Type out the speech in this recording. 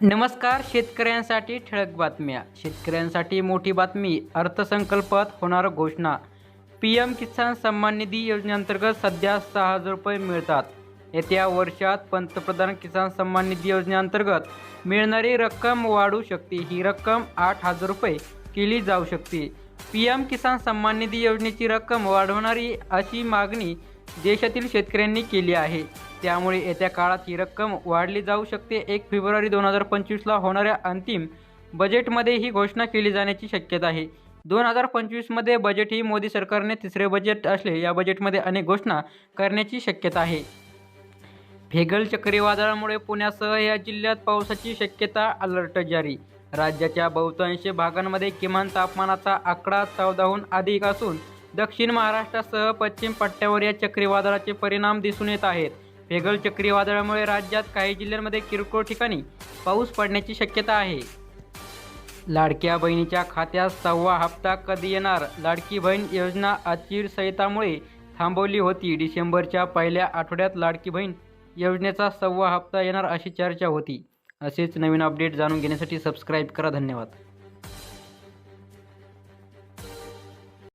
नमस्कार शेतकऱ्यांसाठी ठळक बातम्या. शेतकऱ्यांसाठी मोठी बातमी अर्थसंकल्पात होणार घोषणा. पी एम किसान सन्मान निधी योजनेअंतर्गत सध्या सहा हजार रुपये मिळतात. येत्या वर्षात पंतप्रधान किसान सन्मान निधी योजनेअंतर्गत मिळणारी रक्कम वाढू शकते. ही रक्कम आठ हजार रुपये केली जाऊ शकते. पी एम किसान सन्मान निधी योजनेची रक्कम वाढवणारी अशी मागणी देशातील शेतकऱ्यांनी केली आहे. त्यामुळे येत्या काळात ही रक्कम वाढली जाऊ शकते. एक फेब्रुवारी दोन हजार पंचवीसला होणाऱ्या अंतिम बजेटमध्ये ही घोषणा केली जाण्याची शक्यता आहे. दोन हजार पंचवीसमध्ये बजेट ही मोदी सरकारने तिसरे बजेट असले या बजेटमध्ये अनेक घोषणा करण्याची शक्यता आहे. फेगल चक्रीवादळामुळे पुण्यासह या जिल्ह्यात पावसाची शक्यता अलर्ट जारी. राज्याच्या बहुतांश भागांमध्ये किमान तापमानाचा आकडा चौदाहून अधिक असून दक्षिण महाराष्ट्रासह पश्चिम पट्ट्यावर या चक्रीवादळाचे परिणाम दिसून येत आहेत. फेगल चक्रीवादळामुळे राज्यात काही जिल्ह्यांमध्ये किरकोळ ठिकाणी पाऊस पडण्याची शक्यता आहे. लाडक्या बहिणीच्या खात्यात सव्वा हप्ता कधी येणार? लाडकी बहीण योजना आचारसंहितामुळे थांबवली होती. डिसेंबरच्या पहिल्या आठवड्यात लाडकी बहीण योजनेचा सव्वा हप्ता येणार अशी चर्चा होती. असेच नवीन अपडेट जाणून घेण्यासाठी सबस्क्राईब करा. धन्यवाद.